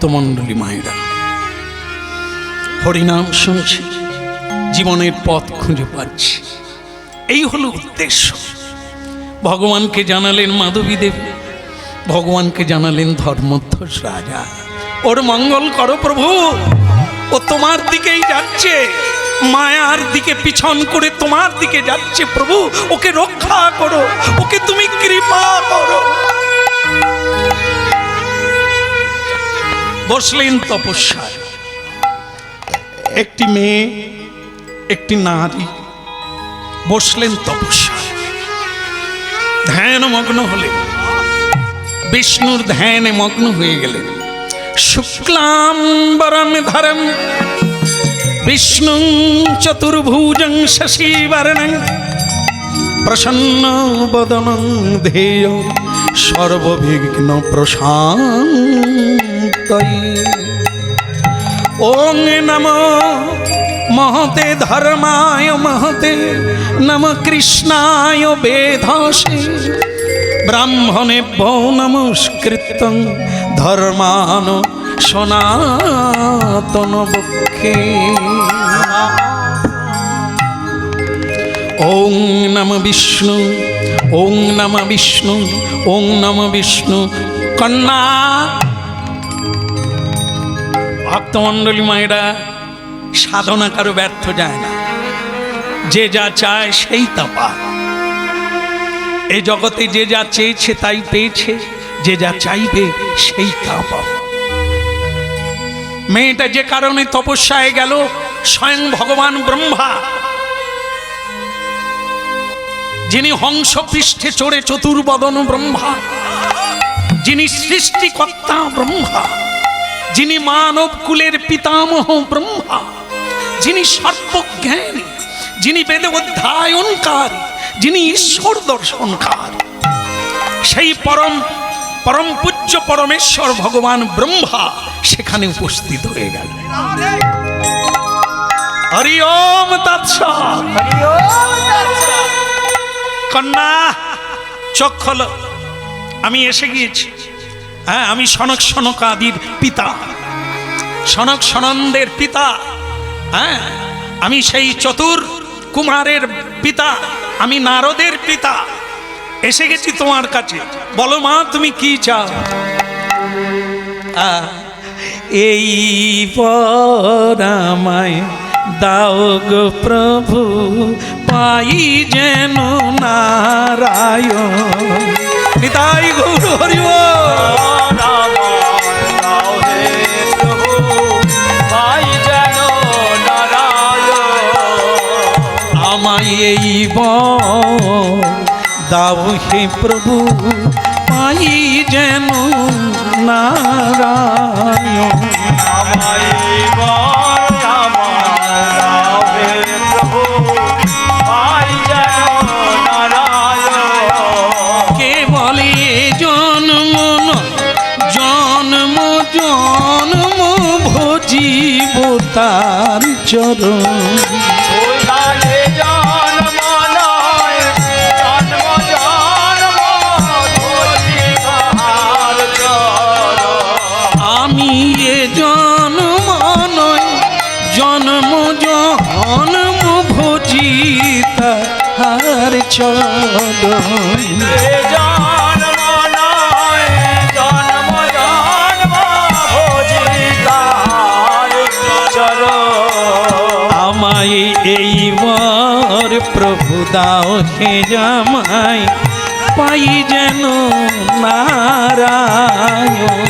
ভক্তমণ্ডলী মায়েরা, হরিনাম শুনছি, জীবনের পথ খুঁজে পাচ্ছি। এই হলো উদ্দেশ্য। ভগবানকে জানালেন মাধবী দেবী, ভগবানকে জানালেন ধর্মধ্বজ রাজা। ওর মঙ্গল করো প্রভু, ও তোমার দিকেই যাচ্ছে, মায়ার দিকে পিছন করে তোমার দিকে যাচ্ছে প্রভু। ওকে রক্ষা করো, ওকে তুমি কৃপা করো। বসলেন তপস্যায়। একটি মেয়ে, একটি নারী বসলেন তপস্যায়। ধ্যান মগ্ন হলেন। বিষ্ণুর ধ্যানে মগ্ন হয়ে গেলেন। শুক্লাম্বরম ধরম, বিষ্ণু চতুর্ভুজং শশীবর্ণং, প্রসন্ন বদনং ধেয় সর্ববিঘ্ন প্রশান্তয়ে ওং নম মহতে ধর্মায় মহতে নম কৃষ্ণায় বেধাসে ব্রাহ্মণেভ্য নমস্কৃত ধর্মান সনাতন বক্ষে ওং নম বিষ্ণু, ওং নম বিষ্ণু, ওং নম বিষ্ণু। কন্যা ভক্তমণ্ডলী মায়েরা, সাধনা কারও ব্যর্থ যায় না। যে যা চায় সেই তা পায়। এই জগতে যে যা চেয়েছে তাই পেয়েছে, যে যা চাইবে সেই তা পাবে। মেয়েটা যে কারণে তপস্যায় গেল, স্বয়ং ভগবান ব্রহ্মা। যিনি হংস পৃষ্ঠে চড়ে চতুর্বদন ব্রহ্মা, যিনি সৃষ্টিকর্তা ব্রহ্মা। যিনি মানব কুলের পিতামহ ব্রহ্মা, যিনি সর্বজ্ঞানী, যিনি বেদে অধ্যায়নকার, যিনি ঈশ্বর দর্শনকার, সেই পরম পরম পূজ্য পরমেশ্বর ভগবান ব্রহ্মা সেখানে উপস্থিত হয়ে গেল। হরি ওম তৎসৎ কন্যা, চোখ খোলো। আমি এসে গিয়েছি। হ্যাঁ আমি সনক সনক আদির পিতা। সনক সনন্দের পিতা। হ্যাঁ আমি সেই চতুর কুমারের পিতা। আমি নারদের পিতা। এসে গেছি তোমার কাছে। বলো মা, তুমি কি চাও? এই পরামায় দাও গো প্রভু, পাই যেন নারায়ণ। নিতাই গৌর হরিব এই দাও হে প্রভু পাই যেন নারায়ণ। কে বলে জন্ম নয়, জন্ম জন্ম ভজিব তার চরণ। চরণ আমায় এই বর প্রভু দাও হে জামাই পাই যেন নারায়ণ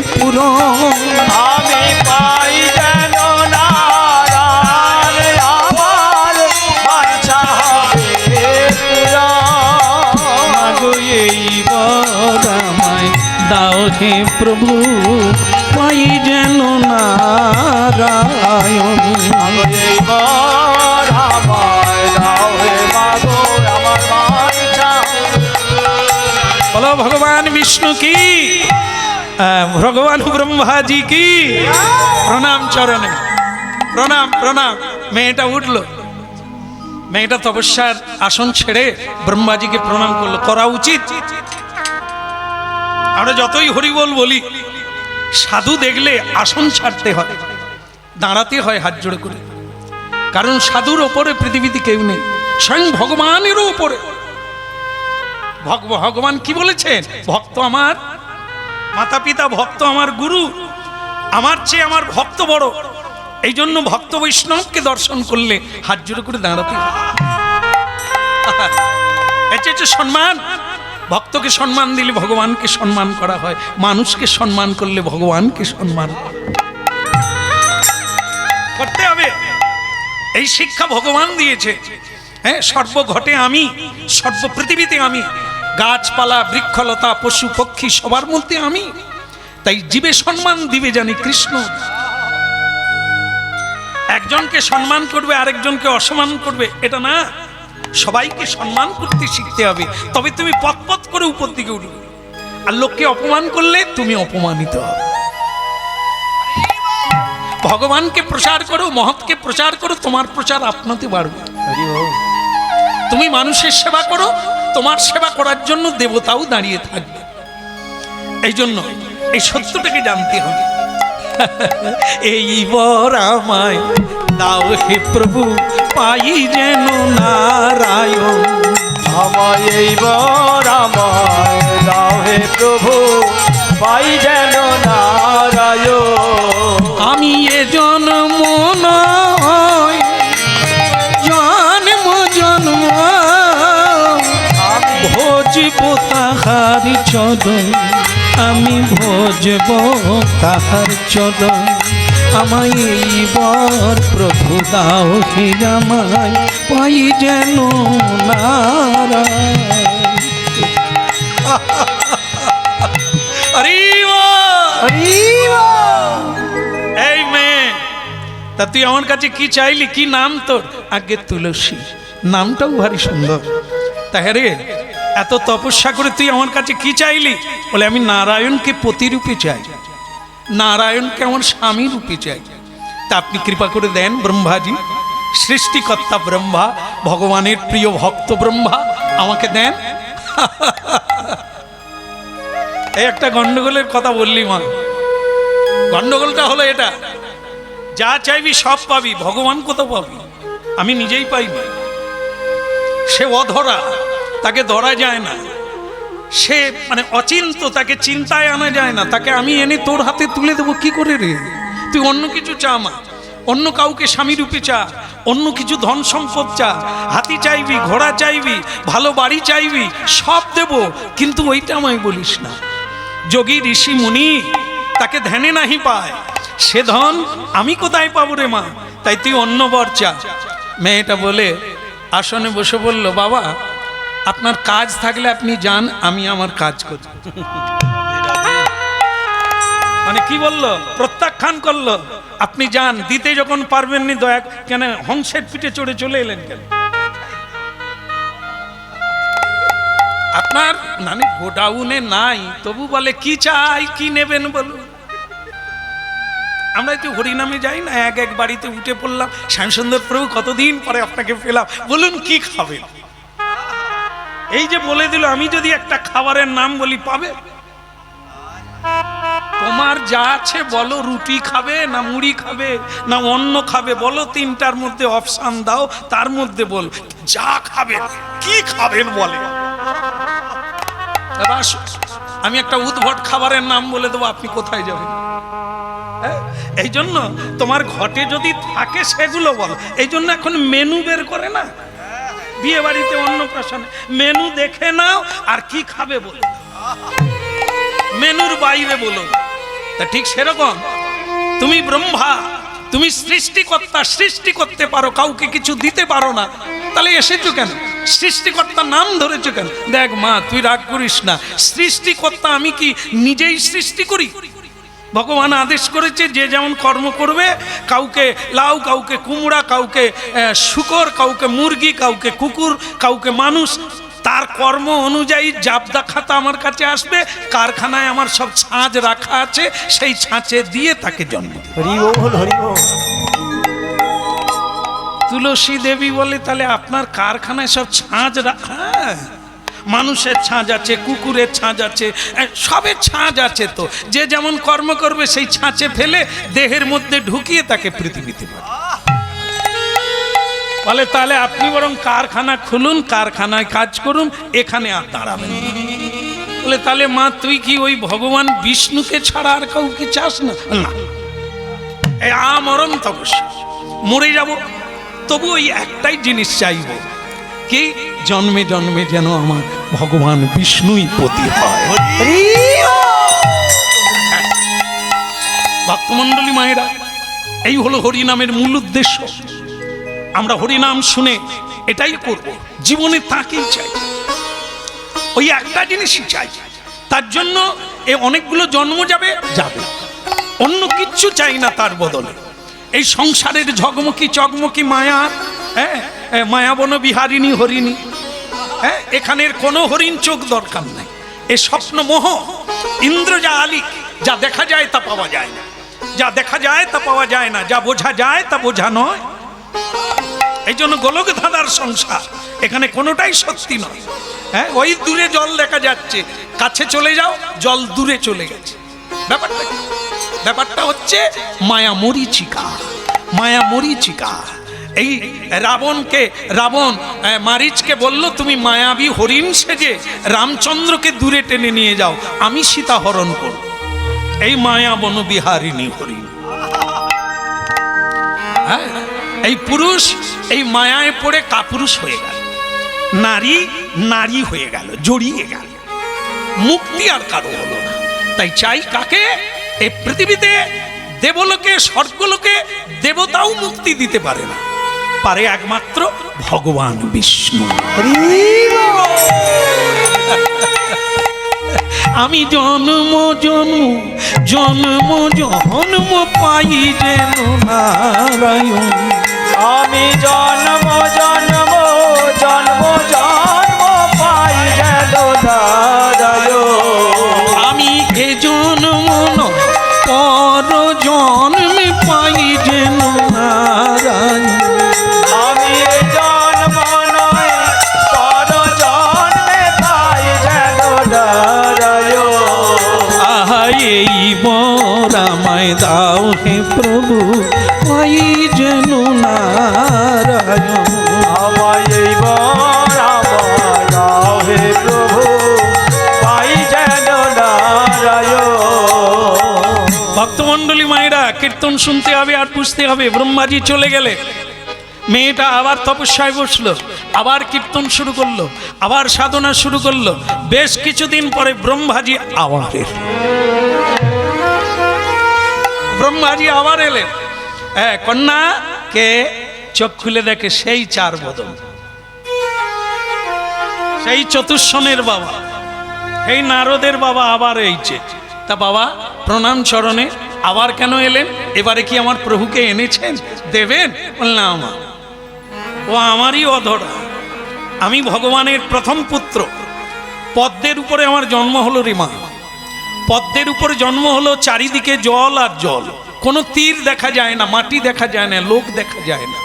পুরন ভগবান ব্রহ্মাজি কি? প্রণাম চরণে। প্রণাম প্রণাম। মেয়েটা উঠল। মেয়েটা তপস্যার আসন ছেড়ে ব্রহ্মাজিকে প্রণাম করল। করা উচিত। আমরা যতই হরিবল বলি, সাধু দেখলে আসন ছাড়তে হয়, দাঁড়াতে হয় হাত জোড়ে করে। কারণ সাধুর ওপরে পৃথিবীতে কেউ নেই, স্বয়ং ভগবানেরও ওপরে। ভগ- ভগবান কি বলেছেন? ভক্ত আমার মাতা পিতা ভক্ত আমার গুরু, আমার চেয়ে আমার ভক্ত বড়। এই জন্য ভক্ত বৈষ্ণবকে দর্শন করলে হাত জোড়ে করে দাঁড়াতে। এটা হচ্ছে সম্মান, ভক্তকে সম্মান দিলে ভগবানকে সম্মান করা হয়, মানুষকে সম্মান করলে ভগবানকে সম্মান করতে হবে। এই শিক্ষা ভগবান দিয়েছে। হ্যাঁ সর্ব ঘটে আমি, সর্ব পৃথিবীতে আমি গাছপালা বৃক্ষলতা পশু পক্ষী সবার মধ্যে আমি। তাই জীবে সম্মান দিবে জানি কৃষ্ণ। একজনকে সম্মান করবে আরেকজনকে অসম্মান করবে এটা না। সবাইকে সম্মান করতে শিখতে হবে। তবে তুমি পথ করে উপর দিকে উঠবে। আর লোককে অপমান করলে তুমি অপমানিত হবে। ভগবানকে প্রচার করো মহৎকে প্রচার করো তোমার প্রচার আপনাতে বাড়বে। তুমি মানুষের সেবা করো তোমার সেবা করার জন্য দেবতাও দাঁড়িয়ে থাকবে। এই জন্য এই সত্যটাকে জানতে হবে। এইবার আমায় দাও হে প্রভু পাই যেন নারায়ণ। আমায় এইবার আমায় দাও হে প্রভু পাই যেন নারায়ণ। আমি তাহার চরণ আমি ভোজব তাহার চরণ। আমায় এইবার প্রভু দাও হে আমায় পাই যেন এই মেয়ে তা তুই আমার কাছে কি চাইলি? কি নাম তোর? আগে তুলসী নামটাও ভারী সুন্দর। তা হ্যাঁ এত তপস্যা করে তুই আমার কাছে কি চাইলি? বলে, আমি নারায়ণকে প্রতিরূপে চাই। নারায়ণকে আমার স্বামী রূপে চাই। তা আপনি কৃপা করে দেন, ব্রহ্মাজি। সৃষ্টিকর্তা ব্রহ্মা, ভগবানের প্রিয় ভক্ত ব্রহ্মা, আমাকে দেন। এই একটা গন্ডগোলের কথা বললি মা। গন্ডগোলটা হলো এটা। যা চাইবি সব পাবি ভগবান কোথাও পাবি। আমি নিজেই পাইনি। সে অধরা। তাকে ধরা যায় না। সে মানে অচিন্ত তাকে চিন্তায় আনা যায় না। তাকে আমি এনে তোর হাতে তুলে দেবো, কি করে রে? তুই অন্য কিছু চা মা। অন্য কাউকে স্বামী রূপে চা। অন্য কিছু ধন সম্পদ চা। হাতি চাইবি, ঘোড়া চাইবি, ভালো বাড়ি চাইবি, সব দেব, কিন্তু ওইটা আমায় বলিস না। যোগী ঋষি মুনি, তাকে ধ্যানে নাহি পায়। সে ধন আমি কোথায় পাবো রে মা? তাই তুই অন্য বর চা। মেয়েটা বলে, আসনে বসে বলল, বাবা আপনার কাজ থাকলে আপনি যান, আমি আমার কাজ করি। মানে কি বলল? প্রত্যাখ্যান করল। আপনি যান, দিতে যখন পারবেননি দয়া কেন হংসের পিঠে চড়ে চলে এলেন কেন? আপনার মানে গোডাউনে নাই, তবু বলে, কি চাই, কি নেবেন বলুন? আমরা তো হরিনামে যাই না, এক এক বাড়িতে উঠে পড়লাম। শ্যামসুন্দর প্রভু কতদিন পরে আপনাকে পেলাম। বলুন, কি খাবেন? এই যে বলে দিল, আমি যদি একটা খাবারের নাম বলি, পাবে? তোমার যা আছে বলো, রুটি খাবে না মুড়ি খাবে না অন্য খাবে, বলো তিনটার মধ্যে অপশান দাও, তার মধ্যে বল, যা খাবেন, কি খাবেন বলে? আমি একটা উদ্ভট খাবারের নাম বলে দেবো, আপনি কোথায় যাবেন? হ্যাঁ? এই জন্য তোমার ঘটে যদি থাকে সেগুলো বলো এই জন্য এখন মেনু বের করে না বিয়ে বাড়িতে অন্য প্রশ্ন মেনু দেখে নাও আর কি খাবে বলো। মেনুর বাইরে বলো। তা ঠিক সেরকম। তুমি ব্রহ্মা, তুমি সৃষ্টিকর্তা, সৃষ্টি করতে পারো, কাউকে কিছু দিতে পারো না। তাহলে এসেছ কেন? সৃষ্টিকর্তার নাম ধরেছো কেন? দেখ মা, তুই রাগ করিস না। সৃষ্টিকর্তা আমি কি নিজেই সৃষ্টি করি? ভগবান আদেশ করেছে যে যেমন কর্ম করবে কাউকে লাউ কাউকে কুমড়া কাউকে শুকর কাউকে মুরগি কাউকে কুকুর কাউকে মানুষ তার কর্ম অনুযায়ী জাবদা খাতা আমার কাছে আসবে কারখানায় আমার সব ছাঁচ রাখা আছে সেই ছাঁচে দিয়ে তাকে জন্ম তুলসী দেবী বলে তাহলে আপনার কারখানায় সব ছাঁচ রাখা হ্যাঁ, মানুষের ছাঁচ আছে, কুকুরের ছাঁচ আছে সবের ছাঁচ আছে তো। যে যেমন কর্ম করবে, সেই ছাঁচে ফেলে দেহের মধ্যে ঢুকিয়ে তাকে পৃথিবীতে পাঠায় বলে, তাহলে আপনি বরং কারখানা খুলুন, কারখানায় কাজ করুন, এখানে আর দাঁড়াবেন বলে, তাহলে মা, তুই কি ওই ভগবান বিষ্ণুকে ছাড়া আর কাউকে চাস না? আমরণ তপস মরে যাব, তবু ওই একটাই জিনিস চাইব। কি? জন্মে জন্মে যেন আমার ভগবান বিষ্ণুই পতি হয়। ভক্তমণ্ডলী মায়েরা এই হলো হরিনামের মূল উদ্দেশ্য। আমরা হরিনাম শুনে এটাই করব জীবনে তাকেই চাই। ওই একটা জিনিসই চাই তার জন্য এ অনেকগুলো জন্ম যাবে যাবে। অন্য কিচ্ছু চাই না তার বদলে। এই সংসারের ঝগমকি চকমকি মায়া হ্যাঁ মায়াবন বিহারিণী হরিণী। হ্যাঁ এখানের কোনো হরিণ চোখ দরকার নাই। এ স্বপ্ন মোহ ইন্দ্র যা আলিক যা দেখা যায় তা পাওয়া যায় না। যা দেখা যায় তা পাওয়া যায় না, যা বোঝা যায় তা বোঝা নয়। এই জন্য গোলক ধাঁধার সংসার, এখানে কোনোটাই সত্যি নয়। হ্যাঁ ওই দূরে জল দেখা যাচ্ছে, কাছে চলে যাও, জল দূরে চলে গেছে। ব্যাপারটা ব্যাপারটা হচ্ছে মায়া মরিচিকা মায়া মরিচিকা এই রাবণকে, রাবণ মারিচকে বলল, তুমি মায়াবী হরিণ সেজে রামচন্দ্রকে দূরে টেনে নিয়ে যাও। আমি সীতা হরণ করব। এই মায়া বনবিহারিণী হরিণ। হ্যাঁ এই পুরুষ, এই মায়ায় পড়ে কাপুরুষ হয়ে গেল। নারী নারী হয়ে গেল, জড়িয়ে গেল। মুক্তি আর কারও হলো না। তাই চাই কাকে? এই পৃথিবীতে দেবলোকে, স্বর্গলোকে দেবতাও মুক্তি দিতে পারে না। পারে একমাত্র ভগবান বিষ্ণু। আমি জন্ম জন্ম জন্ম জন্ম পাই যেন নারায়ণ। আমি জন্ম জন্ম জন্ম জন্ম পাই যেন দাদায় আমায় দাও হে প্রভু পাই যেন নারায়ণ। আমায় এই আমায় দাও হে প্রভু পাই যেন নারায়ণ। ভক্তমণ্ডলী মায়েরা কীর্তন শুনতে হবে আর বুঝতে হবে। ব্রহ্মাজি চলে গেলে মেয়েটা আবার তপস্যায় বসল আবার কীর্তন শুরু করল আবার সাধনা শুরু করল। বেশ কিছুদিন পরে ব্রহ্মাজি আবার। ব্রহ্মাজি আবার এলেন। হ্যাঁ কন্যা, কে? চোখ খুলে দেখে সেই চার বদল। সেই চতুর্শনের বাবা। এই নারদের বাবা আবার এইছে তা বাবা, প্রণাম চরণে আবার কেন এলেন? এবারে কি আমার প্রভুকে এনেছেন? দেবেন? বললাম আমার ও আমারই অধরা। আমি ভগবানের প্রথম পুত্র। পদ্মের উপরে আমার জন্ম হলো রে মা। পদ্মের উপরে জন্ম হলো চারিদিকে জল আর জল। কোনো তীর দেখা যায় না, মাটি দেখা যায় না, লোক দেখা যায় না।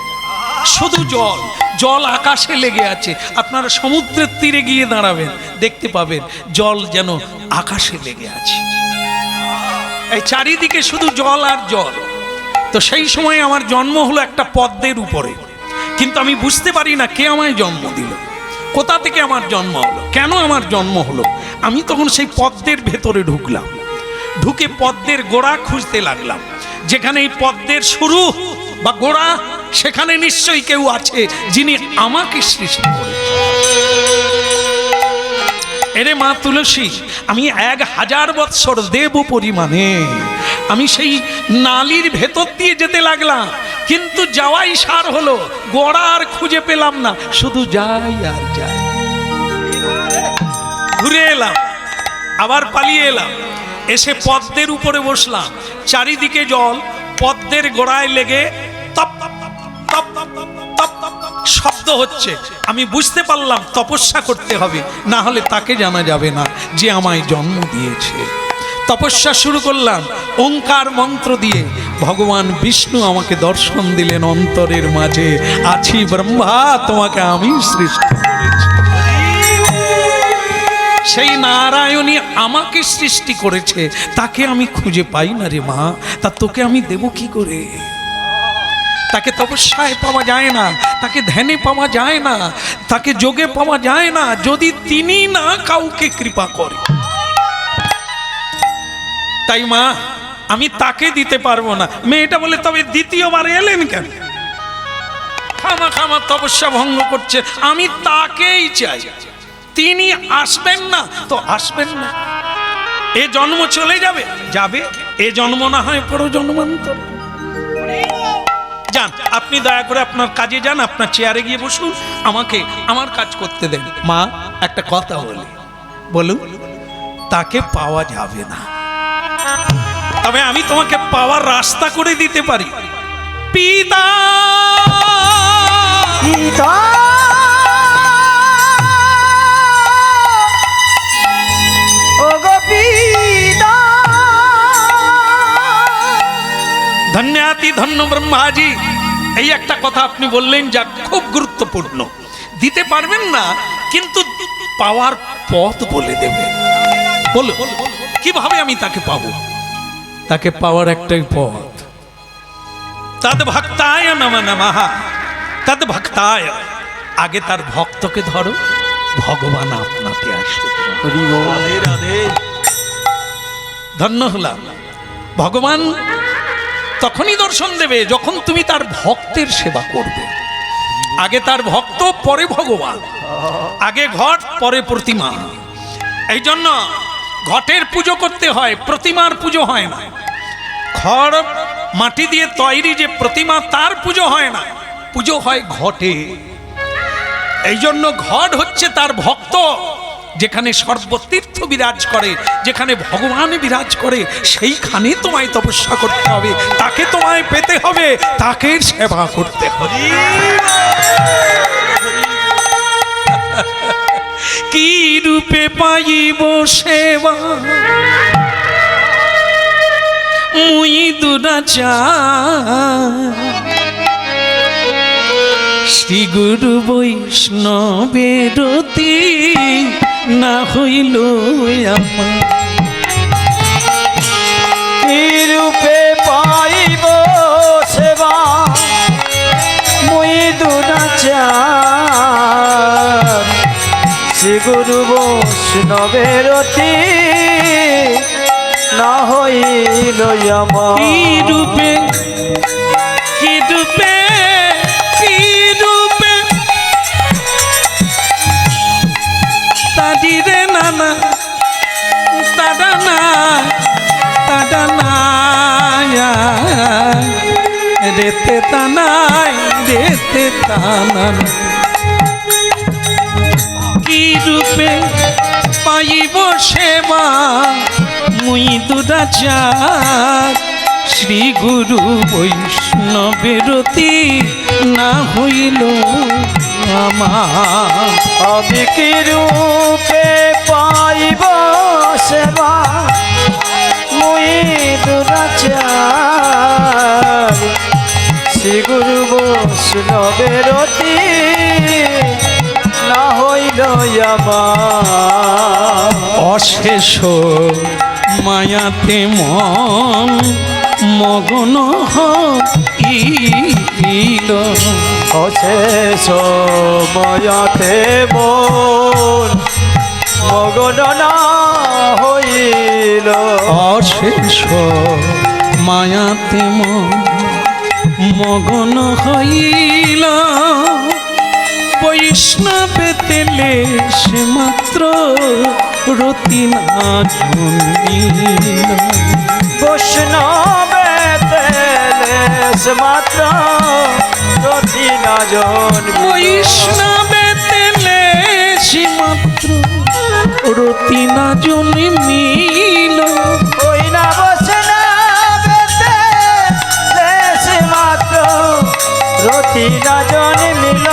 শুধু জল জল আকাশে লেগে আছে। আপনারা সমুদ্রের তীরে গিয়ে দাঁড়াবেন, দেখতে পাবেন জল যেন আকাশে লেগে আছে। এই চারিদিকে শুধু জল আর জল। তো সেই সময় আমার জন্ম হলো একটা পদ্মের উপরে। কিন্তু আমি বুঝতে পারি না কে আমায় জন্ম দিল। কোথা থেকে আমার জন্ম হলো? কেন আমার জন্ম হলো? আমি তখন সেই পদ্মের ভেতরে ঢুকলাম। ঢুকে পদ্মের গোড়া খুঁজতে লাগলাম। যেখানে এই পদ্মের শুরু বা গোড়া, সেখানে নিশ্চয়ই কেউ আছে যিনি আমাকে সৃষ্টি করেছে এরে মা তুলসী, আমি এক হাজার বৎসর দেব পরিমাণে। আমি সেই নালির ভেতর দিয়ে যেতে লাগলাম। কিন্তু যাওয়াই সার হলো গোড়া আর খুঁজে পেলাম না, শুধু যাই আর যাই। ঘুরে এলাম, আবার পালিয়ে এলাম, এসে পদ্মের উপরে বসলাম, চারিদিকে জল, পদ্মের গোড়ায় লেগে শব্দ হচ্ছে। আমি বুঝতে পারলাম তপস্যা করতে হবে, না হলে তাকে জানা যাবে না যে আমায় জন্ম দিয়েছে। তপস্যা শুরু করলাম। ওঙ্কার মন্ত্র দিয়ে ভগবান বিষ্ণু আমাকে দর্শন দিলেন অন্তরের মাঝে। আছি ব্রহ্মা, তোমাকে আমি সৃষ্টি করেছি। সেই নারায়ণী আমাকে সৃষ্টি করেছে। তাকে আমি খুঁজে পাই না রে মা, তা তোকে আমি দেব কি করে? তাকে তপস্যায় পাওয়া যায় না, তাকে ধ্যানে পাওয়া যায় না, তাকে যোগে পাওয়া যায় না, যদি তিনি না কাউকে কৃপা করে। তাই মা আমি তাকে দিতে পারব না। মেয়েটা বলে, তবে দ্বিতীয়বার এলেন কেন? খামা খামা তপস্যা ভঙ্গ করছে। আমি তাকেই চাই। তিনি আসবেন না। তো আসবেন না। এ জন্ম চলে যাবে? যাবে। এ জন্ম না হয় পরো জন্মান্তর। যান, আপনি দয়া করে আপনার কাজে যান, আপনার চেয়ারে গিয়ে বসুন। আমাকে, আমার কাজ করতে দেন। মা, একটা কথা বলি। বলুন, তাকে পাওয়া যাবে না। তবে আমি তোমাকে পাওয়ার রাস্তা করে দিতে পারি। পিতা! পিতা! ধন্যাতি ধন্য ব্রহ্মাজি এই একটা কথা আপনি বললেন যা খুব গুরুত্বপূর্ণ। দিতে পারবেন না কিন্তু পাওয়ার পথ বলে দেবে বলো কীভাবে আমি তাকে পাবো? তাকে পাওয়ার একটাই পথ। তদ ভক্তায় নম নমঃ। তদ ভক্তায়। আগে তার ভক্তকে ধরো ভগবান আপনাতে আসবে। ধন্য হলাম। ভগবান তখনই দর্শন দেবে যখন তুমি তার ভক্তের সেবা করবে। আগে তার ভক্ত পরে ভগবান। আগে ঘট পরে প্রতিমা। এই জন্য ঘটের পুজো করতে হয়, প্রতিমার পুজো হয় না। খড় মাটি দিয়ে তৈরি যে প্রতিমা, তার পুজো হয় না। পুজো হয় ঘটে। এই জন্য ঘট হচ্ছে তার ভক্ত, যেখানে সর্বতীর্থ বিরাজ করে, যেখানে ভগবান বিরাজ করে, সেইখানে তোমায় তপস্যা করতে হবে। তাকে তোমায় পেতে হবে, তাকে সেবা করতে হবে। কি রূপে পাইব সেবা? মুই দুরাচা শ্রী গুরু বৈষ্ণবেরতি না হইল আমার। রূপে পাইব সেবা? মুই দুরাচার শ্রী গুরু বৈষ্ণবের অতি না হইল আমার। কি রূপে কি রূপে কি রূপে? তাদিরে নানা তাডা না তাডা না রেতে তানাই রেতে তানান। কি রূপে পাইব সেবা। মুই দুরাচার। শ্রী গুরু বৈষ্ণবেরতি না হইল আমার। আমি রূপে পাইব সেবা। মুই দুরাচার। শ্রী গুরু বৈষ্ণবের অশেষ মায়াতে মন মগন হইল। অশেষ মায়াতে মন মগন হইল। অশেষ মায়াতে মন মগন হইল। বৈষ্ণবে তেলে সে মাত্র রতি না জন্মিল বৈষ্ণবে মাত্র রতি না জন বৈষ্ণবে তেলে সে মাত্র রতি না জন্মিল ওই না বৈষ্ণবে মাত্র রতি না জন মিল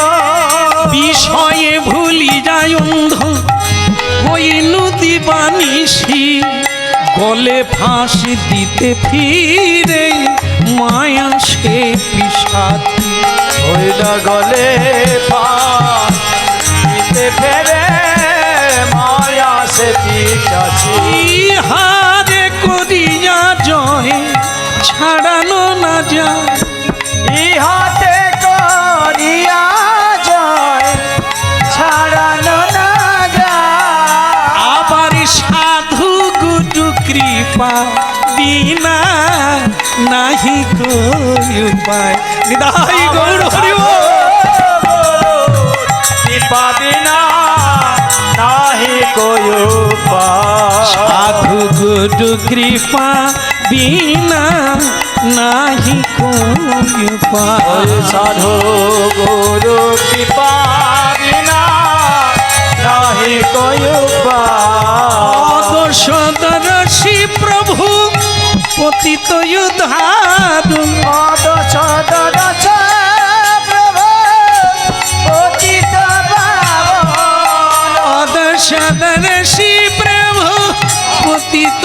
বিষয়ে ভুলি যায় অন্ধ। ওই নদী বানিসি গলে ফাঁসি দিতে ফিরে মায়া সে বিষাদ। ওই না গলে পাতে ফেরে মায়া সে পিছাছি ইহারে করিয়া জয় ছাড়ানো না যায়। কৃপা বিনা নাহি কই উপায় নিদাই গৌর হরি। কৃপা বিনা নাহি কোই উপায়। সাধু গুরু কৃপা বিনা নাহি কই উপায় সাধু গুরু কৃপা বিনা নাহি কোই উপায়। পতিত উদ্ধারু। অদ সদর ছ প্রভু পতিত পাবন। অদর্শদর্শী প্রভু পতিত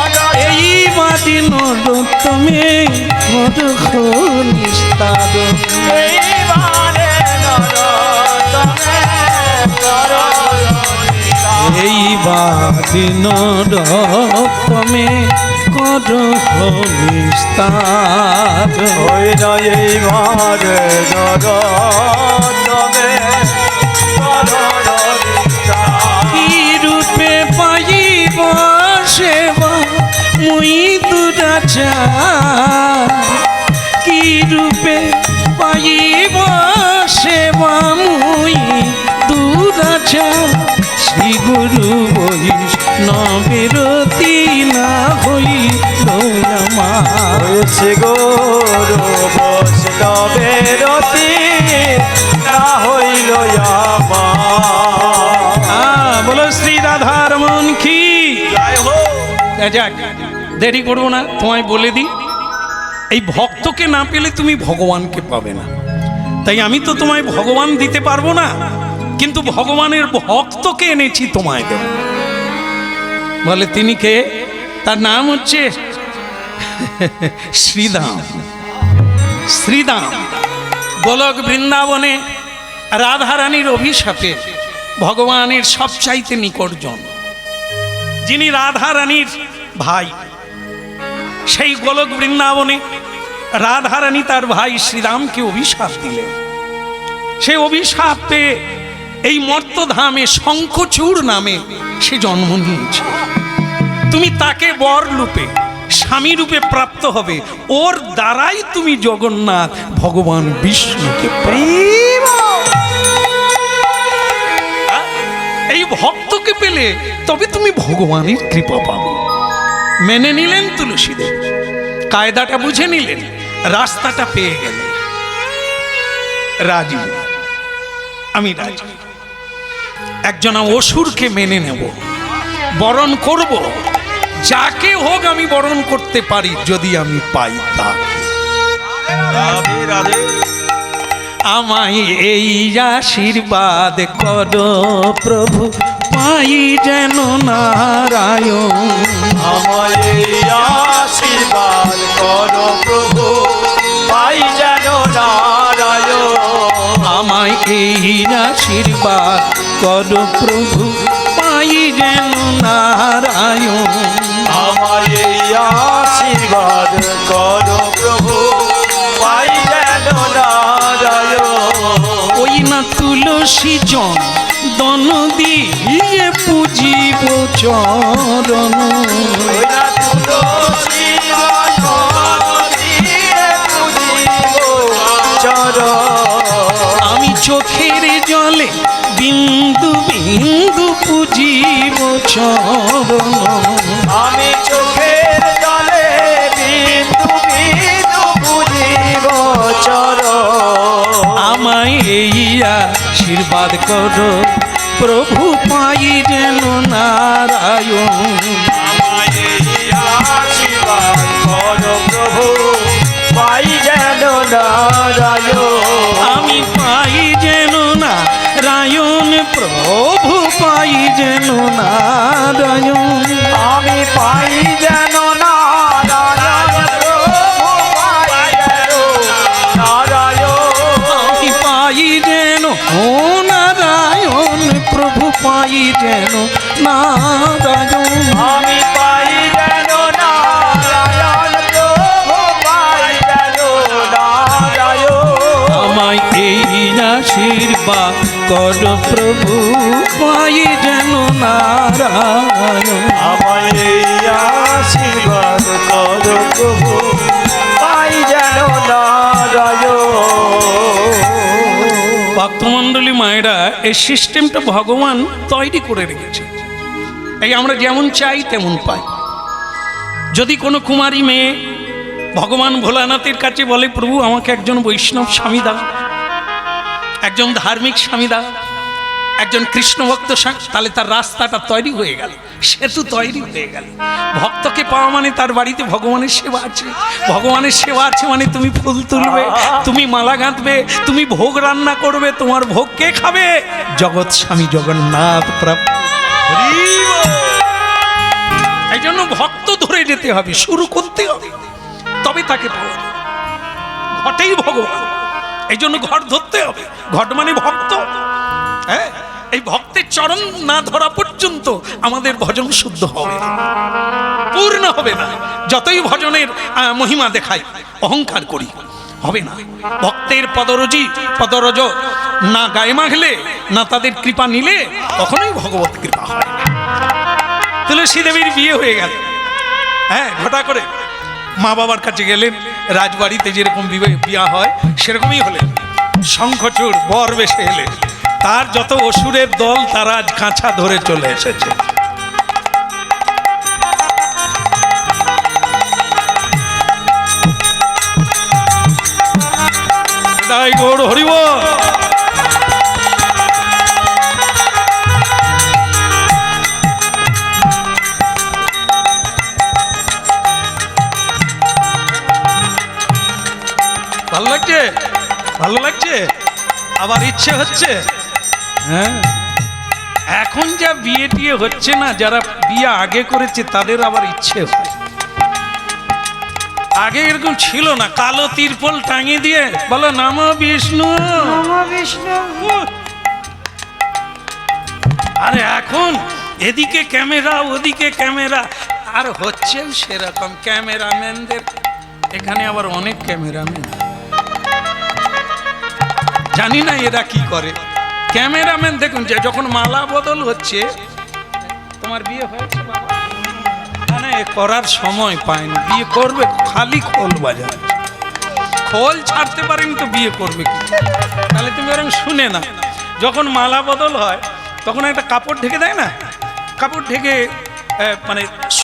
অদ এই তুমি নরতমে করো এই বাদিন তুমি কর নিস্তার ওই নয় এইবারে নরতমে করো কি রূপে পাইব সেবা মুই দুরাচার কি রূপে পাইব সেবা মুই দুরাচার শ্রী গুরু বৈষ্ণবের না হইল আমার হয়েছে গৌর বৈষ্ণবের না হইল বলো শ্রী রাধার মন কি? যাক দেরি করব না তোমায় বলে দিই। এই ভক্তকে না পেলে তুমি ভগবানকে পাবে না। তাই আমি তো তোমায় ভগবান দিতে পারব না। কিন্তু ভগবানের ভক্তকে এনেছি তোমায় দেব। বলে, তিনি কে? তার নাম হচ্ছে শ্রীদাম শ্রীদাম গোলক বৃন্দাবনে রাধারানীর অভিশাপে ভগবানের সবচাইতে নিকটজন। যিনি রাধারানীর ভাই, সেই গোলক বৃন্দাবনে রাধারানী তার ভাই শ্রীরামকে অভিশাপ দিলেন। সে অভিশাপ পেয়ে এই মর্তধামে শঙ্খচূড় নামে সে জন্ম নিয়েছে। তুমি তাকে বর রূপে, স্বামী রূপে প্রাপ্ত হবে। ওর দ্বারাই তুমি জগন্নাথ, ভগবান বিষ্ণুকে প্রেম। এই ভক্তকে পেলে তবে তুমি ভগবানের কৃপা পাবে। মেনে নিলেন তুলসীদেব কায়দাটা বুঝে নিলেন, রাস্তাটা পেয়ে গেলেন। রাজি আমি রাজি। একজনা অসুরকে মেনে নেব। বরণ করব। যাকে হোক আমি বরণ করতে পারি, যদি আমি পাই তা আমায় এই আশীর্বাদ করো প্রভু, পাই যেন নারায়ণ। আমায় এই আশীর্বাদ করো এই আশীর্বাদ কর প্রভু পাই যেন নারায়ণ। আমার এই আশীর্বাদ কর প্রভু পাই যেন নারায়ণ। ওই না তুলসী জন দন দিয়ে পুজি চরণ। বিন্দু বিন্দু পুজিব চরণ। আমি চোখের জলে বিন্দু বিন্দু পুজিব চরণ। আমায় এই আশীর্বাদ করো প্রভু পাই যেন নারায়ণ। প্রভু পাই যেন নারায়ণ। প্রভু পাই যেন নারায়ণ আমি পাই যেন নারায়ণ প্রভু পাই যেন নারায়ণ আমি পাই যেন ও নারায়ণ প্রভু পাই যেন নারায়ণ আমায় এই আশীর্বাদ কর প্রভু পাই যেন নারায়ণ। আমায় এই আশীর্বাদ করো প্রভু পাই যেন নারায়ণ। ভক্তমণ্ডলী মায়েরা এই সিস্টেমটা ভগবান তৈরি করে রেখেছে। এই আমরা যেমন চাই তেমন পাই। যদি কোনো কুমারী মেয়ে ভগবান ভোলানাথের কাছে বলে প্রভু আমাকে একজন বৈষ্ণব স্বামী দাও। একজন ধার্মিক স্বামী দাও একজন কৃষ্ণ ভক্ত স্বামী, তাহলে তার রাস্তাটা তৈরি হয়ে গেল সেতু তৈরি হয়ে গেল। ভক্তকে পাওয়া মানে তার বাড়িতে ভগবানের সেবা আছে। ভগবানের সেবা আছে মানে তুমি ফুল তুলবে তুমি মালা গাঁথবে তুমি ভোগ রান্না করবে তোমার ভোগ কে খাবে? জগৎ স্বামী জগন্নাথ এই জন্য ভক্ত ধরে যেতে হবে শুরু করতে হবে। তবে তাকে পাওয়া। ঘটেই ভগবান। এই জন্য ঘট ধরতে হবে। ঘট মানে ভক্ত। হ্যাঁ? এই ভক্তের চরণ না ধরা পর্যন্ত আমাদের ভজন শুদ্ধ হবে পূর্ণ হবে না। যতই ভজনের মহিমা দেখাই, অহংকার করি, হবে না। ভক্তের পদরজি, পদরজ, না গায়ে মাখলে, না তাদের কৃপা নিলে, কখনোই ভগবত কৃপা হয়। তুলসী দেবীর বিয়ে হয়ে গেল। হ্যাঁ ঘটা করে। মা বাবার কাছে গেলেন, রাজবাড়িতে যেরকম বিয়া হয়, সেরকমই হলেন। শঙ্খচূড় বর বেশে এলেন। তার যত অসুরের দল, তারা আজ কাঁচা ধরে চলে এসেছে। হরিব ভালো লাগছে? ভালো লাগছে? আবার ইচ্ছে হচ্ছে? হ্যাঁ? এখন যা বিয়ে টিয়ে হচ্ছে না যারা বিয়ে আগে করেছে তাদের আবার ইচ্ছে হয়। আগে এরকম ছিল না কালো তিরপল টাঙিয়ে দিয়ে বলো নাম বিষ্ণু। আরে এখন এদিকে ক্যামেরা ওদিকে ক্যামেরা। আর হচ্ছেও সেরকম ক্যামেরাম্যানদের। এখানে আবার অনেক ক্যামেরাম্যান। জানি না এরা কি করে। ক্যামেরাম্যান দেখুন, যে যখন মালা বদল হচ্ছে, তোমার বিয়ে হয়েছে এ করার সময় পায়নি। বিয়ে করবে খালি খোল বাজার খোল ছাড়তে পারেনি তো বিয়ে করবে কি? তাহলে তুমি এরকম শুনে না যখন মালা বদল হয়, তখন একটা কাপড় ঢেকে দেয় না? কাপড় ঢেকে মানে